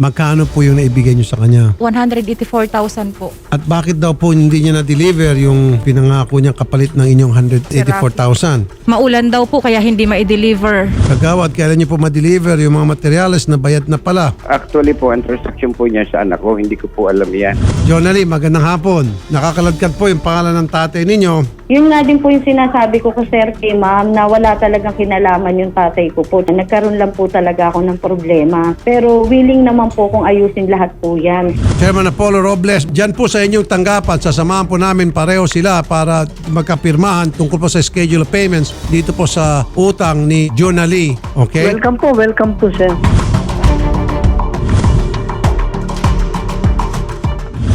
Magkano po yung naibigay nyo sa kanya? 184,000 po. At bakit daw po hindi niya na-deliver yung pinangako niyang kapalit ng inyong 184,000? Maulan daw po kaya hindi ma-deliver. Kagawad, kailan niyo po ma-deliver yung mga materials na bayad na pala? Actually po, ang transaction po niya sa anak ko, hindi ko po alam yan. Jonali, magandang hapon. Nakakaladkad po yung pangalan ng tatay ninyo. Yun nga din po yung sinasabi ko ko sir kay ma'am na wala talagang kinalaman yung tatay ko po. Nagkaroon lang po talaga ako ng problema. Pero willing naman po kung ayusin lahat po yan. Chairman Apollo Robles, dyan po sa inyong tanggapan, sasamahan po namin pareho sila para magkapirmahan tungkol po sa schedule of payments dito po sa utang ni Jonali. Okay? Welcome po, welcome po sir.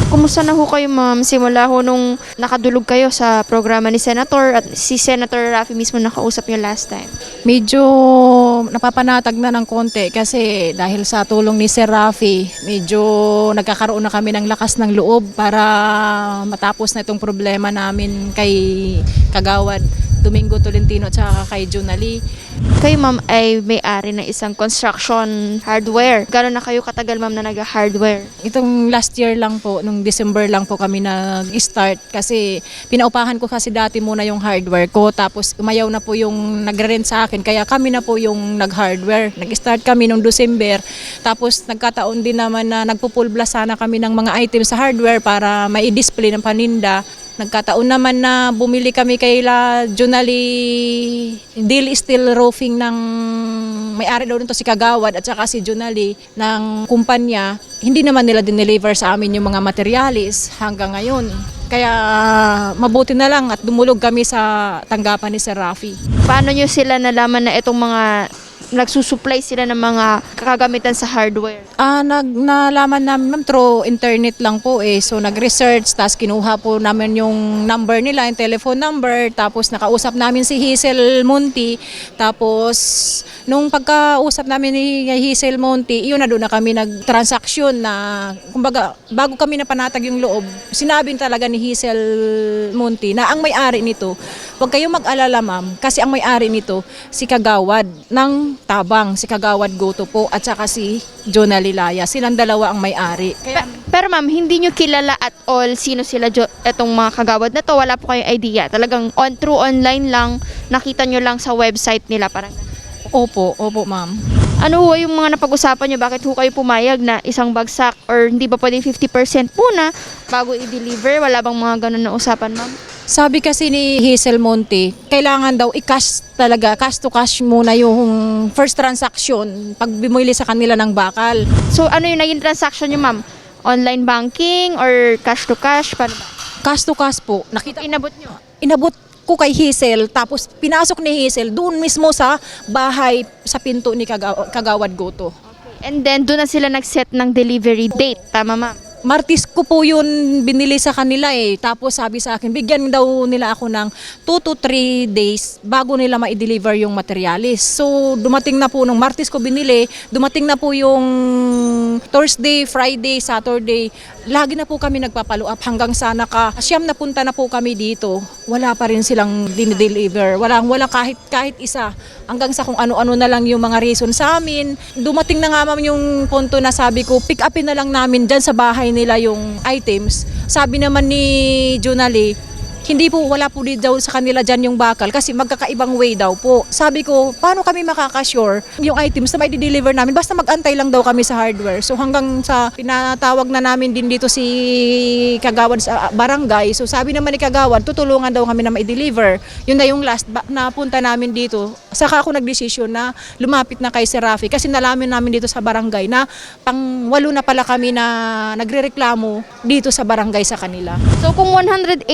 Kumusta na ho kayo ma'am? Simula ho nung nakadulog kayo sa programa ni Senator at si Senator Raffy mismo nakausap niyo last time. Medyo napapanatag na ng konti kasi dahil sa tulong ni Sir Rafi, medyo nagkakaroon na kami ng lakas ng loob para matapos na itong problema namin kay Kagawad Domingo Tolentino at saka kay Junali. Kayo ma'am ay may-ari ng isang construction hardware. Gano'n na kayo katagal ma'am na nag-hardware? Itong last year lang po, nung December lang po kami nag-start kasi pinaupahan ko kasi dati muna yung hardware ko tapos umayaw na po yung nagre-rent sa akin kaya kami na po yung nag-hardware. Nag-start kami nung December tapos nagkataon din naman na nagpupulbla sana kami ng mga items sa hardware para may display ng paninda. Nagkataon naman na bumili kami kay La Junali Deal Steel Roofing ng may-ari daw nito si Kagawad at saka si Junali ng kumpanya. Hindi naman nila dineliver sa amin yung mga materialis hanggang ngayon. Kaya mabuti na lang at dumulog kami sa tanggapan ni Sir Rafi. Paano nyo sila nalaman na itong mga nagsusupply sila ng mga kakagamitan sa hardware? Ah, nag nalaman namin ma'am through internet lang po eh. So nag-research tapos kinuha po namin yung number nila, yung telephone number, tapos nakausap namin si Hazel Monti. Tapos nung pagkausap namin ni Hazel Monti, iyon na doon na kami nag-transaction na kumbaga bago kami napanatag yung loob, sinabi talaga ni Hazel Monti na ang may-ari nito, huwag kayong mag-alala ma'am kasi ang may-ari nito si Kagawad ng Tabang, si Kagawad Goto po at saka si Jonah Lilaya. Silang dalawa ang may-ari. Kaya Pe- pero ma'am, hindi nyo kilala at all sino sila etong mga kagawad na to. Wala po kayong idea. Talagang on through online lang, nakita nyo lang sa website nila. Parang opo, opo ma'am. Ano ho yung mga napag-usapan nyo? Bakit ho kayo pumayag na isang bagsak or hindi ba pwedeng 50% muna bago i-deliver? Wala bang mga ganun na usapan, ma'am? Sabi kasi ni Hazel Monte, kailangan daw i-cash talaga, cash to cash muna yung first transaction pag bumili sa kanila ng bakal. So ano yung naging transaction nyo, ma'am? Online banking or cash to cash? Paano ba? Cash to cash po. Nakita Inabot nyo? inabot ko kay Hazel tapos pinasok ni Hazel doon mismo sa bahay sa pinto ni Kaga- Kagawad Goto. And then doon na sila nag-set ng delivery date. Tama, ma'am? Martis ko po yun binili sa kanila eh. Tapos sabi sa akin, bigyan daw nila ako ng 2 to 3 days bago nila ma-deliver yung materialis. So dumating na po nung Martis ko binili, dumating na po yung Thursday, Friday, Saturday. Lagi na po kami nagpapalo up hanggang sa naka siyam na punta na po kami dito. Wala pa rin silang dinideliver. Walang, walang kahit, kahit isa. Hanggang sa kung ano-ano na lang yung mga reason sa amin. Dumating na nga ma'am yung punto na sabi ko, pick upin na lang namin dyan sa bahay nila yung items. Sabi naman ni Junali, hindi po, wala po din daw sa kanila dyan yung bakal kasi magkakaibang way daw po. Sabi ko, paano kami makakasure yung items na may deliver namin? Basta magantay lang daw kami sa hardware. So hanggang sa pinatawag na namin din dito si Kagawad sa barangay. So sabi naman ni Kagawad, tutulungan daw kami na ma-deliver. Yun na yung last na punta namin dito. Saka ako nagdesisyon na lumapit na kay Sir Rafi kasi nalamin namin dito sa barangay na pang walo na pala kami na nagrereklamo dito sa barangay sa kanila. So kung 184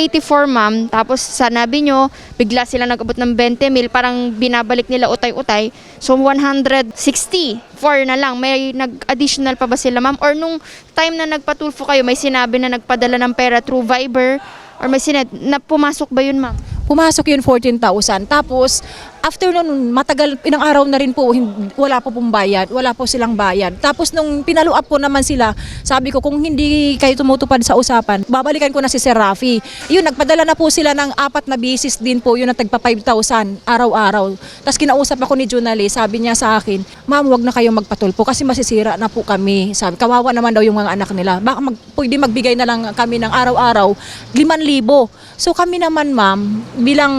ma'am, tapos sanabi nyo, bigla sila nag-abot ng 20 mil, parang binabalik nila utay-utay. So 164 na lang. May nag-additional pa ba sila ma'am? Or nung time na nagpatulfo kayo, may sinabi na nagpadala ng pera through Viber? Or may sinad, na pumasok ba yun ma'am? Pumasok yun 14,000. Tapos, After nun, matagal, inang araw na rin po, wala po pong bayad, wala po silang bayad. Tapos nung pinalo up po naman sila, sabi ko kung hindi kayo tumutupad sa usapan, babalikan ko na si Sir Rafi. Yun, nagpadala na po sila ng apat na bisis din po, yun ang tagpa 5,000 araw-araw. Tapos kinausap ako ni Junali, sabi niya sa akin, ma'am, wag na kayong magpatulpo kasi masisira na po kami. Sabi, kawawa naman daw yung mga anak nila. Baka mag, pwede magbigay na lang kami ng araw-araw, 5,000. So kami naman, ma'am, bilang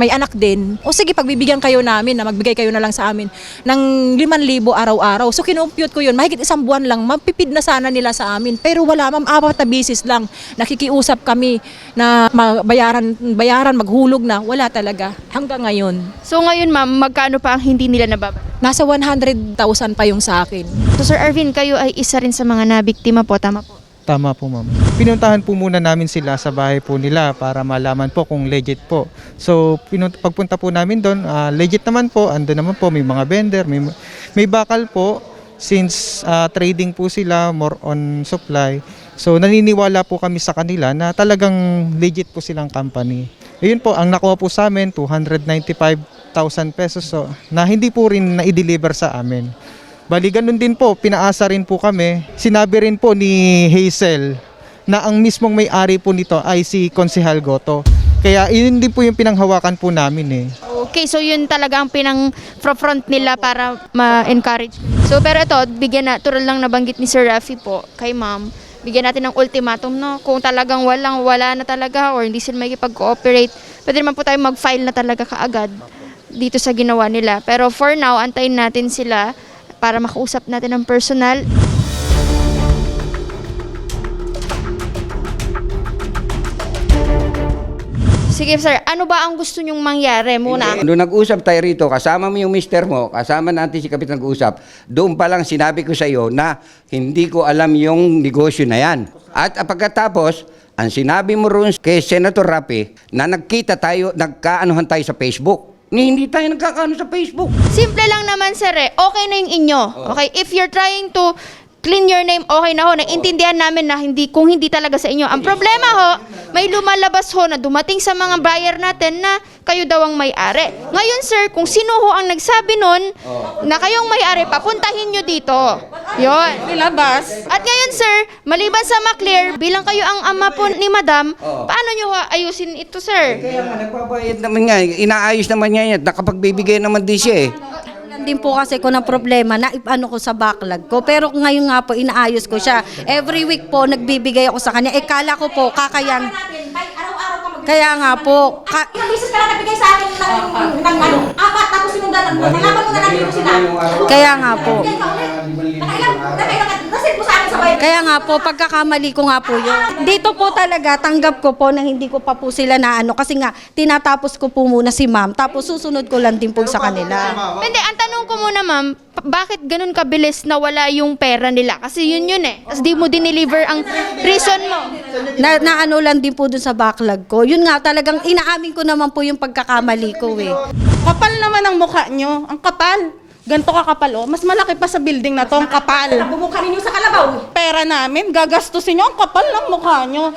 may anak din, o sige, pagbibigyan kayo namin na magbigay kayo na lang sa amin ng 5,000 araw-araw. So kinumpute ko yun, mahigit isang buwan lang, mapipid na sana nila sa amin. Pero wala, ma'am, apat na bisis lang. Nakikiusap kami na bayaran, bayaran, maghulog na. Wala talaga. Hanggang ngayon. So ngayon ma'am, magkano pa ang hindi nila nababa? Nasa 100,000 pa yung sa akin. So Sir Arvin, kayo ay isa rin sa mga nabiktima po, tama po? Tama po ma'am. Pinuntahan po muna namin sila sa bahay po nila para malaman po kung legit po. So pinunt- pagpunta po namin doon, ah, legit naman po, ando naman po, may mga vendor, may, may bakal po since ah, trading po sila more on supply. So naniniwala po kami sa kanila na talagang legit po silang company. Ayun po, ang nakuha po sa amin, 295,000 pesos so, na hindi po rin na-deliver sa amin. Bali, ganun din po, pinaasa rin po kami. Sinabi rin po ni Hazel na ang mismong may-ari po nito ay si Konsehal Goto. Kaya yun din po yung pinanghawakan po namin eh. Okay, so yun talaga ang pinang front nila para ma-encourage. So pero ito, bigyan na, tural lang nabanggit ni Sir Rafi po kay ma'am, bigyan natin ng ultimatum no, kung talagang walang wala na talaga or hindi sila makikipag-cooperate, pwede naman po tayo mag-file na talaga kaagad dito sa ginawa nila. Pero for now, antayin natin sila para makausap natin ng personal. Sige sir, ano ba ang gusto nyong mangyari muna? Nung nag-usap tayo rito, kasama mo yung mister mo, kasama natin si Kapitan nag-usap, doon pa lang sinabi ko sa iyo na hindi ko alam yung negosyo na yan. At pagkatapos, ang sinabi mo roon kay Senator Rapi na nagkita tayo, nagkaanuhan tayo sa Facebook. Ni hindi tayo nagkakaano sa Facebook. Simple lang naman sir eh. Okay na yung inyo. Okay? If you're trying to clean your name, okay na ho. Naiintindihan namin na hindi, kung hindi talaga sa inyo. Ang problema ho, may lumalabas ho na dumating sa mga buyer natin na kayo daw ang may-ari. Ngayon sir, kung sino ho ang nagsabi nun na kayong may-ari, papuntahin nyo dito. Yon. Nilabas. At ngayon sir, maliban sa maklear, bilang kayo ang ama po ni madam, paano nyo ho ayusin ito sir? Kaya nga, nagbabayad naman nga, inaayos naman niya yan, nakapagbibigay naman din siya eh. Din po kasi ko ng problema na ipano ko sa backlog ko. Pero ngayon nga po, inaayos ko siya. Every week po, nagbibigay ako sa kanya. Eh, kala ko po, kakayan. Kaya nga po, ka- Ilang beses ka lang nabigay sa akin ng, ng ano, apat, tapos sinundan ng. Nalaman mo na lang yung sila. kaya nga po. Nasin mo sa akin sa bayan. Kaya nga po, pagkakamali ko nga po yun. Dito po talaga, tanggap ko po na hindi ko pa po sila na ano. Kasi nga, tinatapos ko po muna si ma'am. Tapos susunod ko lang din po sa kanila. Hindi, ang tanong ko muna ma'am, pa- bakit ganun kabilis na wala yung pera nila? Kasi yun yun eh. Tapos di mo dineliver ang reason mo. Na, na ano lang din po dun sa backlog ko. Yun nga, talagang inaamin ko naman po yung pagkakamali ko eh. Kapal naman ang mukha nyo. Ang kapal. Ganto ka kapal, oh. Mas malaki pa sa building na to, ang kapal. Bumukha ninyo sa kalabaw. Pera namin, gagastusin nyo. Ang kapal ng mukha nyo.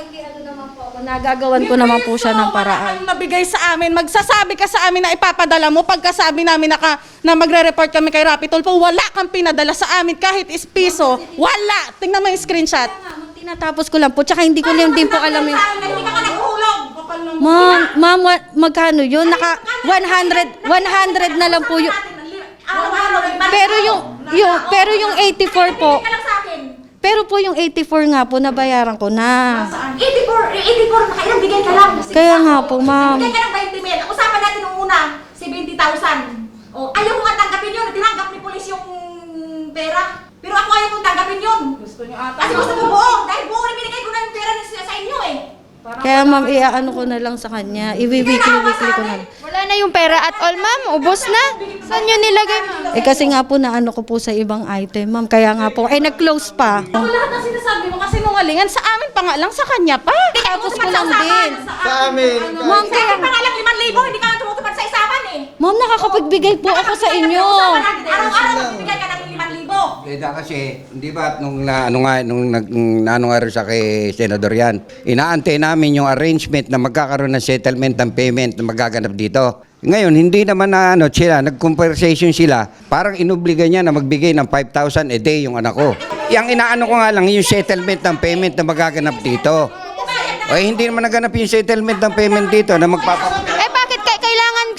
Nagagawan ko naman po siya ng paraan. Ang nabigay sa amin, magsasabi ka sa amin na ipapadala mo. Pagkasabi namin na, ka, na magre-report kami kay Rapid Tulfo, wala kang pinadala sa amin kahit is piso. Wala! Tingnan mo yung screenshot. Tinatapos ko lang po, tsaka hindi ko lang din po alam yung... Hindi ka naghulog. Ma'am, ma'am, wa- magkano yun? Naka 100, 100 na lang po yun. Araw-araw. Pero yung, yung, pero yung 84 po, Ka lang sa akin. pero po yung 84 nga po, nabayaran ko na. 84, 84, nakailang bigay ka lang. Kaya nga po, ma'am. Bigay ka ng 20 mil. Ang usapan natin nung una, 70,000. O, ayaw ko nga tanggapin yun. Tinanggap ni polis yung pera. Pero ako ayaw kong tanggapin yun. Gusto nyo ata. Kasi gusto ko buo. Dahil buo rin binigay ko na yung pera niya sa inyo eh. Kaya ma'am, iaano ko na lang sa kanya. Iwi-weekly-weekly ko na. Wala na yung pera at all ma'am, ubos na. Saan nyo nilagay ma'am? Eh kasi nga po naano ko po sa ibang item, ma'am. Kaya nga po, eh nag-close pa. Ako lahat ng sinasabi mo kasi nungalingan sa amin pa nga lang, sa kanya pa. Tapos ko lang din. Sa amin. Ma'am, Kaya kaya, pa nga lang 5,000, hindi ka nga tumutupad sa isapan eh. ma'am, nakakapagbigay po ako sa inyo. Araw-araw magbibigay ka ng 5,000. Eh, da kasi, di ba, nung, na, ano nga, nung nag, na, ano nga sa kay Senador yan, inaantay namin yung arrangement na magkakaroon ng settlement ng payment na magaganap dito. Ngayon, hindi naman na ano, sila, nag-conversation sila, parang inubliga niya na magbigay ng 5,000 a day yung anak ko. Yang inaano ko nga lang, yung settlement ng payment na magaganap dito. O eh, hindi naman naganap yung settlement ng payment dito na magpapa...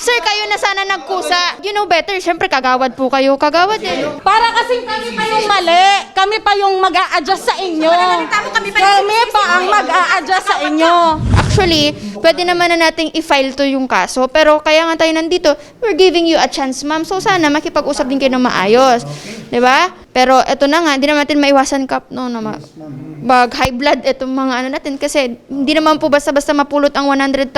sir kayo na sana nagkusa? You know better, syempre kagawad po kayo. Kagawad eh. Para kasi kami pa yung mali. Kami pa yung mag a-adjust sa inyo. Kami pa ang mag a-adjust sa inyo. Actually, pwede naman na nating i-file to yung kaso. Pero kaya nga tayo nandito, we're giving you a chance, ma'am. So sana makipag-usap din kayo ng maayos. 'Di ba? Pero eto na nga, hindi naman natin maiwasan kap no na ma- mag high blood itong mga ano natin kasi hindi naman po basta-basta mapulot ang 100,000,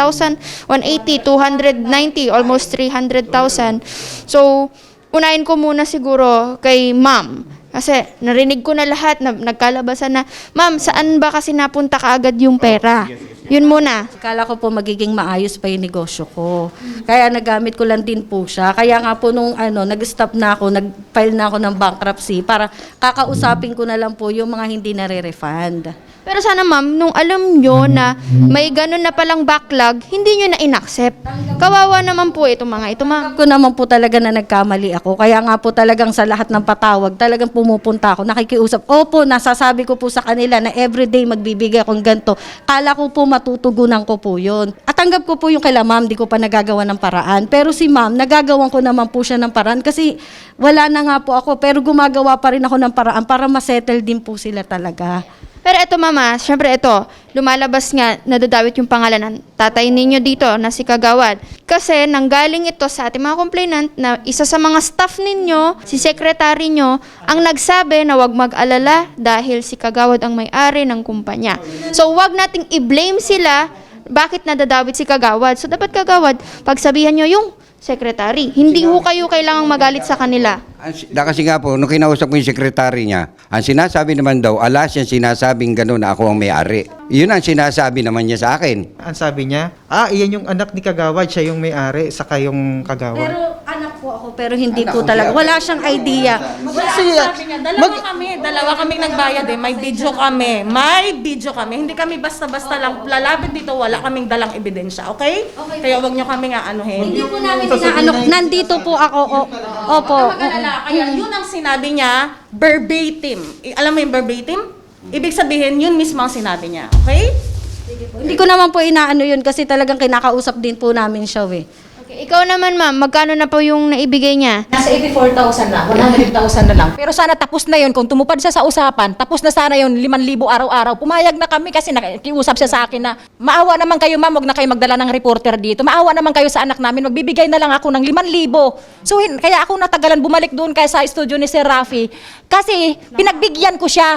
180, 290, almost 300,000. So, unahin ko muna siguro kay ma'am. Kasi narinig ko na lahat, na, nagkalabasan na, ma'am, saan ba kasi napunta kaagad yung pera? Yun muna. Akala ko po magiging maayos pa yung negosyo ko. Kaya nagamit ko lang din po siya. Kaya nga po nung ano, nag-stop na ako, nag-file na ako ng bankruptcy para kakausapin ko na lang po yung mga hindi nare-refund. Pero sana ma'am, nung alam nyo na may ganun na palang backlog, hindi nyo na inaccept. Kawawa naman po itong mga ito ma'am. Ko naman po talaga na nagkamali ako. Kaya nga po talagang sa lahat ng patawag, talagang pumupunta ako, nakikiusap. Opo, nasasabi ko po sa kanila na everyday magbibigay akong ganito. Kala ko po matutugunan ko po yun. At tanggap ko po yung kila ma'am, di ko pa nagagawa ng paraan. Pero si ma'am, nagagawan ko naman po siya ng paraan kasi wala na nga po ako. Pero gumagawa pa rin ako ng paraan para masettle din po sila talaga. Pero ito mama, syempre ito, lumalabas nga, nadadawit yung pangalan ng tatay ninyo dito na si Kagawad. Kasi nanggaling ito sa ating mga complainant na isa sa mga staff ninyo, si secretary nyo, ang nagsabi na wag mag-alala dahil si Kagawad ang may-ari ng kumpanya. So wag nating i-blame sila bakit nadadawit si Kagawad. So dapat Kagawad, pagsabihan nyo yung secretary. Hindi ho kayo kailangang magalit sa kanila. Da kasi nga po, nung kinausap ko yung sekretary niya, ang sinasabi naman daw, alas yan sinasabing gano'n na ako ang may-ari. Yun ang sinasabi naman niya sa akin. Ang sabi niya, ah, iyan yung anak ni Kagawad, siya yung may-ari, saka yung Kagawad. Pero anak po ako, pero hindi po talaga. Wala siyang idea. Kasi, sabi niya, dalawa kami, dalawa kaming nagbayad eh. May video kami. May video kami. Hindi kami basta-basta lang lalapit dito, wala kaming dalang ebidensya, okay? Kaya wag niyo kami nga anuhin. Hindi po namin inaano. Nandito po ako. O, opo. Mag-alala. Kaya yun ang sinabi niya, verbatim. I- alam mo yung verbatim? Ibig sabihin, yun mismo ang sinabi niya. Okay? Hindi ko naman po inaano yun kasi talagang kinakausap din po namin siya eh. Ikaw naman ma'am, magkano na po yung naibigay niya? Nasa 84,000 na, 100,000 na lang. Pero sana tapos na yun. Kung tumupad siya sa usapan, tapos na sana yun, 5,000 araw-araw. Pumayag na kami kasi nakiusap siya sa akin na, maawa naman kayo ma'am, huwag na kayo magdala ng reporter dito. Maawa naman kayo sa anak namin, magbibigay na lang ako ng 5,000. So, hin- kaya ako natagalan bumalik doon kaya sa studio ni Sir Rafi. Kasi, pinagbigyan ko siya.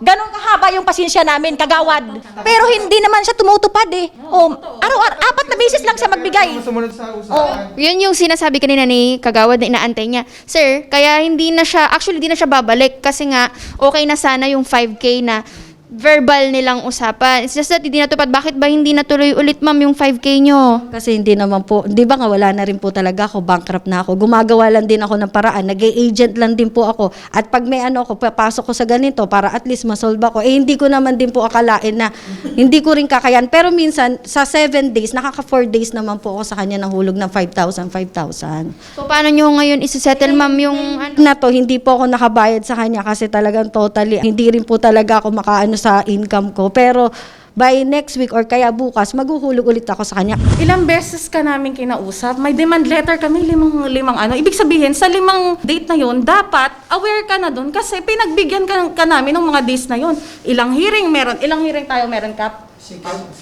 Ganon kahaba yung pasensya namin, kagawad. Pero hindi naman siya tumutupad eh. O, araw-araw, apat na beses lang siya magbigay. Sumunod sa usapan. Oh, yun yung sinasabi kanina ni Kagawad na inaantay niya. Sir, kaya hindi na siya, actually hindi na siya babalik kasi nga okay na sana yung 5K na verbal nilang usapan. It's just that hindi natupad. Bakit ba hindi natuloy ulit ma'am yung 5K nyo? Kasi hindi naman po, di ba nga wala na rin po talaga ako, bankrupt na ako. Gumagawa lang din ako ng paraan, nag agent lang din po ako. At pag may ano ako, papasok ko sa ganito para at least masolve ako. Eh hindi ko naman din po akalain na hindi ko rin kakayan. Pero minsan, sa 7 days, nakaka 4 days naman po ako sa kanya ng hulog ng 5,000, 5,000. So paano nyo ngayon isisettle ma'am yung ano? na to, hindi po ako nakabayad sa kanya kasi talagang totally, hindi rin po talaga ako makaano sa income ko. Pero by next week or kaya bukas, maghuhulog ulit ako sa kanya. Ilang beses ka namin kinausap, may demand letter kami, limang, limang ano. Ibig sabihin, sa limang date na yun, dapat aware ka na doon kasi pinagbigyan ka, ka namin ng mga days na yun. Ilang hearing meron, ilang hearing tayo meron, Kap?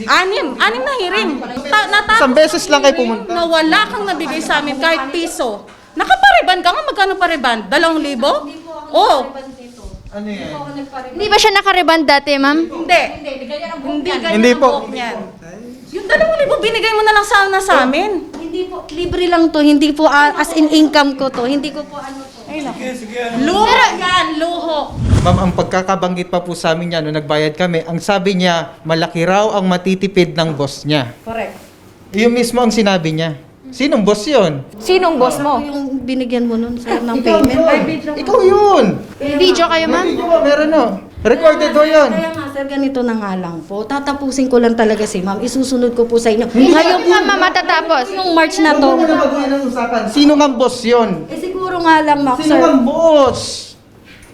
Anim, anim na hearing. Ta- natapos Isang beses lang kayo pumunta. Na wala kang nabigay sa amin kahit piso. Nakapareban ka nga, magkano pareban? Dalawang libo? Oo. Ano yan? Hindi ba siya nakareband dati ma'am? Hindi. Hindi ganyan Hindi ang po. buhok niyan. Yung dalawang libo, binigay mo na lang sana sa amin. Hindi po, libre lang to, hindi po ah, as in income ko to, hindi ko po ano to. Ay, naku. Luho yan, luho. Ma'am, ang pagkakabanggit pa po sa amin niya, nung nagbayad kami, ang sabi niya, malaki raw ang matitipid ng boss niya. Correct. Yun mismo ang sinabi niya. Sinong boss yun? Sinong boss mo? Yung binigyan mo nun sir ng payment. Ikaw yun! May video kayo ma'am? Video mo, meron no. Recorded ho yun. Kaya nga sir, ganito na nga lang po. Tatapusin ko lang talaga si ma'am. Isusunod ko po sa inyo. Ngayon ma'am, matatapos. Yung March na to. Huwag mo na baguhin ang usapan. Sino nga boss yun? Eh siguro nga lang, Max, Sino sir. nga boss?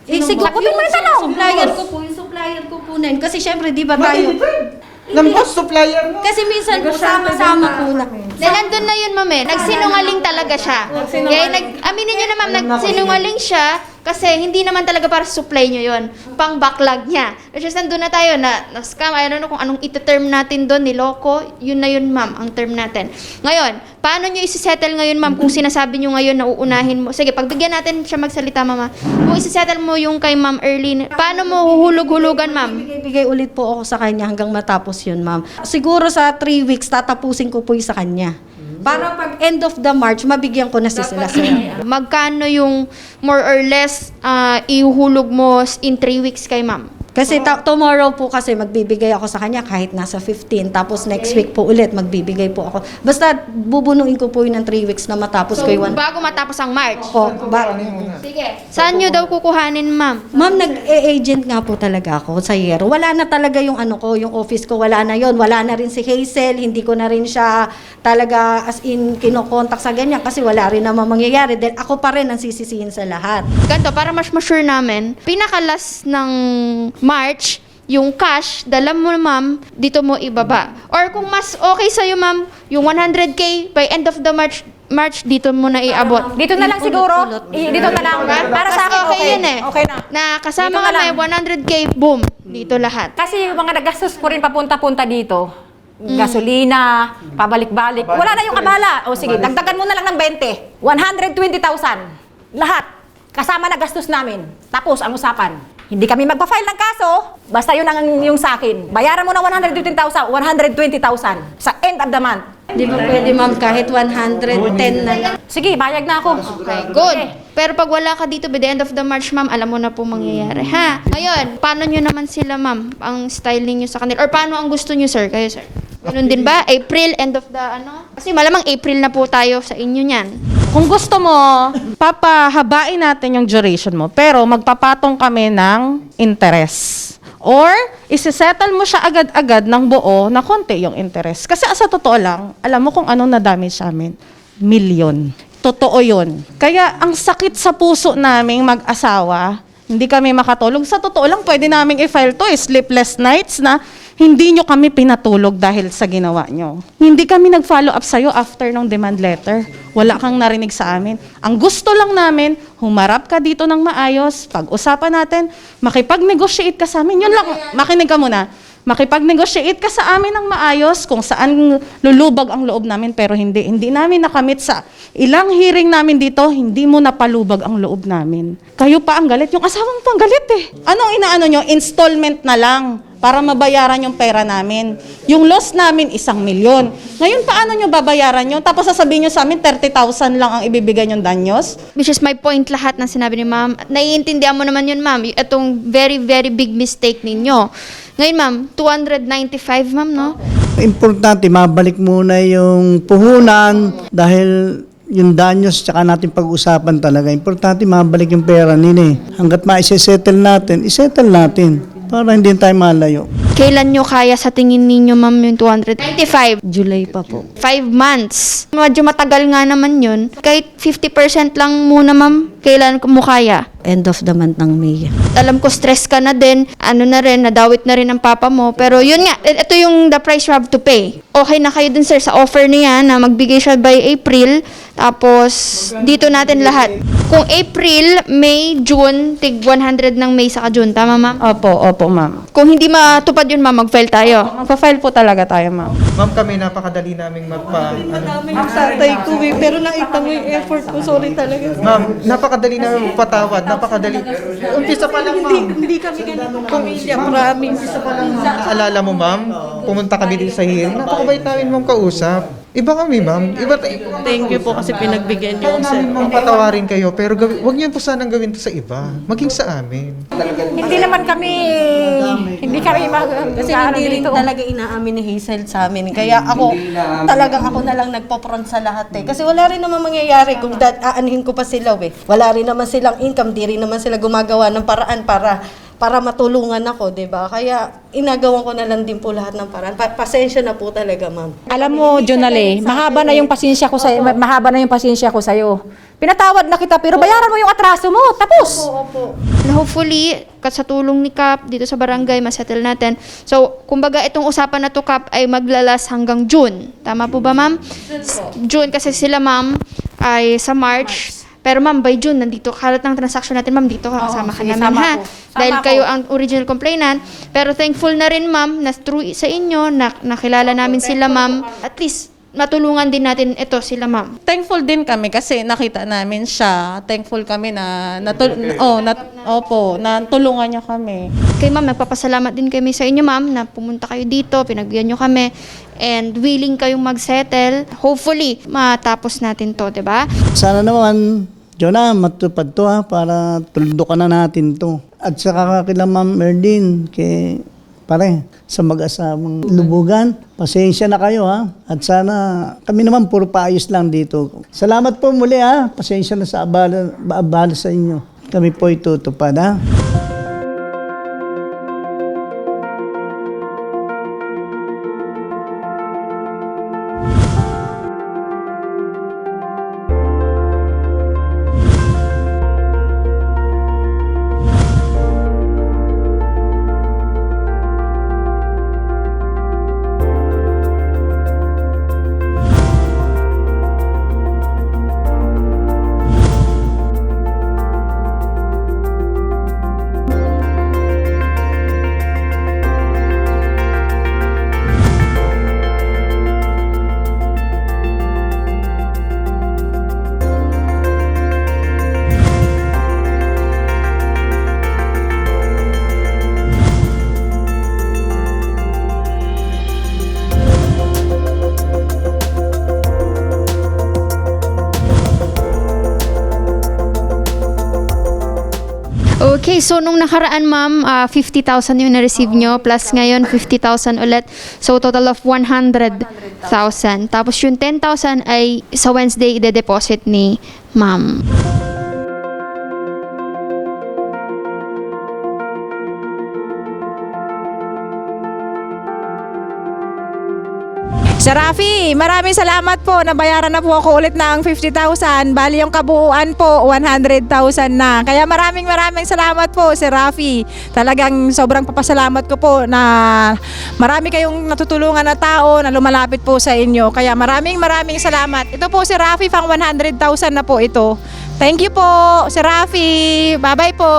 Eh, siguro, yung yung tanong. supplier ko po, yung supplier ko po na yun. Kasi syempre, di ba tayo? Ng boss supplier mo? Kasi minsan po, sama-sama po na. Then, nandun na yun, ma'am eh. Nagsinungaling talaga siya. Kaya, nag, aminin nyo na, ma'am, nagsinungaling siya kasi hindi naman talaga para supply nyo yun. Pang backlog niya. Which is, nandun na tayo na, na scam. I don't know kung anong iterm natin doon, niloko. Yun na yun, ma'am, ang term natin. Ngayon, paano nyo isi-settle ngayon, ma'am, kung sinasabi nyo ngayon na uunahin mo? Sige, pagbigyan natin siya magsalita, mama. Kung isi-settle mo yung kay ma'am Erlene, paano mo huhulog-hulugan, ma'am? Bigay ulit po ako sa kanya hanggang matapos yun, ma'am. Siguro sa three weeks, tatapusin ko po yung sa kanya. Para pag end of the March, mabigyan ko na si sila, sir. Magkano yung more or less ah, ihuhulog mo in 3 weeks kay ma'am? Kasi ta- tomorrow po kasi magbibigay ako sa kanya kahit nasa 15. Tapos next week po ulit magbibigay po ako. Basta bubunuin ko po yun ng 3 weeks na matapos ko yung one. Bago matapos ang March. Po, ba- Sige. Saan nyo daw kukuhanin, ma'am? Ma'am, nag-agent nga po talaga ako sa Yero. Wala na talaga yung ano ko, yung office ko, wala na yon Wala na rin si Hazel, hindi ko na rin siya talaga as in kinokontak sa ganyan kasi wala rin naman mangyayari. Then ako pa rin ang sisisihin sa lahat. Ganto, para mas ma-sure namin, pinakalas ng March, yung cash, dala mo, ma'am, dito mo ibaba. Or kung mas okay sa'yo, ma'am, yung 100K, by end of the March, March, dito mo na iabot. Dito na lang siguro. I- Dito na lang. Para sa akin, okay. yun eh. Okay na. Na kasama Dito nga na may lang. 100K, boom, dito lahat. Kasi yung mga nagastos ko rin papunta-punta dito. Gasolina, pabalik-balik. Wala na yung abala. O sige, dagdagan mo na lang ng 20. 120,000. Lahat. Kasama na gastos namin. Tapos ang usapan. Hindi kami magpa-file ng kaso. Basta yun ang yung sa akin. Bayaran mo na 115,000, 120,000 sa end of the month. Di ba pwede ma'am kahit 110 na lang? Sige, bayag na ako. Okay, good. Pero pag wala ka dito by the end of the March, ma'am, alam mo na po mangyayari, ha? Ngayon, paano nyo naman sila, ma'am, ang styling nyo sa kanila? Or paano ang gusto nyo, sir? Kayo, sir? Ganun din ba? April, end of the ano? Kasi malamang April na po tayo sa inyo niyan. Kung gusto mo, papahabain natin yung duration mo, pero magpapatong kami ng interest. Or, isisettle mo siya agad-agad ng buo na konti yung interest. Kasi sa totoo lang, alam mo kung anong na-damage sa amin? Million. Totoo yun. Kaya ang sakit sa puso naming mag-asawa, hindi kami makatulog. Sa totoo lang, pwede naming i-file to, eh, sleepless nights na hindi nyo kami pinatulog dahil sa ginawa nyo. Hindi kami nag-follow up sa'yo after ng demand letter. Wala kang narinig sa amin. Ang gusto lang namin, humarap ka dito ng maayos, pag-usapan natin, makipag-negotiate ka sa amin. Yun lang, makinig ka muna. Makipag-negotiate ka sa amin ng maayos kung saan lulubag ang loob namin pero hindi hindi namin nakamit sa ilang hearing namin dito hindi mo napalubag ang loob namin. Kayo pa ang galit, yung asawang pang galit eh. Anong inaano nyo? Installment na lang para mabayaran yung pera namin. Yung loss namin, isang milyon. Ngayon, paano nyo babayaran yun? Tapos sasabihin nyo sa amin, 30,000 lang ang ibibigay yung danyos? Which is my point lahat ng sinabi ni ma'am. Naiintindihan mo naman yun, ma'am. Itong very, very big mistake ninyo. Ngayon, ma'am, 295, ma'am, no? Importante, mabalik muna yung puhunan dahil yung danyos tsaka natin pag-usapan talaga. Importante, mabalik yung pera nila eh. Hanggat ma-settle natin, isettle natin para hindi tayo malayo. Kailan nyo kaya sa tingin ninyo, ma'am, yung 295? July pa po. Five months. Medyo matagal nga naman yun. Kahit 50% lang muna, ma'am, kailan mo kaya? End of the month ng May. Alam ko stress ka na din, ano na rin, nadawit na rin ng papa mo. Pero yun nga, i- ito yung the price you have to pay. Okay na kayo dun sir sa offer niya na magbigay siya by April. Tapos dito natin lahat. Kung April, May, June, tig 100 ng May sa June. Tama ma'am? Opo, opo, ma'am. Kung hindi matupad yun ma'am, mag-file tayo. Magpa-file po talaga tayo, ma'am. Ma'am, kami napakadali naming magpa... Ano, Ang tatay ko eh, pero nakita mo yung effort ko, sorry talaga. ma'am, napakadali namin magpatawad. Napakadali. Umpisa pa lang, ma'am. Hindi kami ganun pamilya, promise. Naalala mo, ma'am, pumunta kami dito sa hearing. Napakabait namin, ma'am, kausap. Iba kami, ma'am. Iba tayo. Thank you po kasi pinagbigyan niyo Kaya ako, sir. namin, ma'am, patawarin kayo. Pero gawi, wag niyo po sanang gawin to sa iba. Maging sa amin. Hindi naman kami, hindi kami mag, Kasi hindi rin dito. talaga inaamin ni Hazel sa amin. Kaya ako, talagang ako na lang nagpo-front sa lahat eh. Kasi wala rin naman mangyayari kung dat aanhin ko pa sila eh. Wala rin naman silang income, di rin naman sila gumagawa ng paraan para para matulungan ako, 'di ba? Kaya inagawan ko na lang din po lahat ng paraan. Pa- pasensya na po talaga, ma'am. Alam mo, Jonale, mahaba na yung pasensya ko sa mahaba na yung pasensya ko sa Pinatawad na kita pero bayaran mo yung atraso mo. Tapos. Na hopefully, kat sa tulong ni Kap dito sa barangay, masettle natin. So, kumbaga itong usapan na to Kap ay maglalas hanggang June. Tama po ba, ma'am? June kasi sila, ma'am, ay sa March. Pero ma'am, by June, nandito, kalat ng transaction natin, ma'am, dito kasama ka sige, namin, sama ha? ko. Sama Dahil ko. kayo ang original complainant. Pero thankful na rin, ma'am, na through sa inyo, na nakilala namin sila, ma'am. At least, natulungan din natin ito sila, ma'am. Thankful din kami kasi nakita namin siya. Thankful kami na natul oh, nat opo, na tulungan niya kami. Kay ma'am, nagpapasalamat din kami sa inyo ma'am na pumunta kayo dito, pinagbigyan nyo kami and willing kayong mag-settle. Hopefully, matapos natin to, 'di ba? Sana naman, Jonah, matupad to ha, para tulundukan na natin to. At saka kila Ma'am Erdin, kay pare, sa mag-asawang lubugan, pasensya na kayo ha. At sana, kami naman puro paayos lang dito. Salamat po muli ha, pasensya na sa abala, abala sa inyo. Kami po itutupad ha. Okay, so nung nakaraan ma'am, ah, 50,000 yung na-receive nyo, plus ngayon 50,000 ulit. So total of 100,000. Tapos yung 10,000 ay sa Wednesday ide-deposit ni ma'am. Sir Rafi, maraming salamat po. Nabayaran na po ako ulit ng 50,000. Bali yung kabuuan po, 100,000 na. Kaya maraming maraming salamat po, Sir Rafi. Talagang sobrang papasalamat ko po na marami kayong natutulungan na tao na lumalapit po sa inyo. Kaya maraming maraming salamat. Ito po si Rafi, pang 100,000 na po ito. Thank you po, Sir Rafi. Bye-bye po.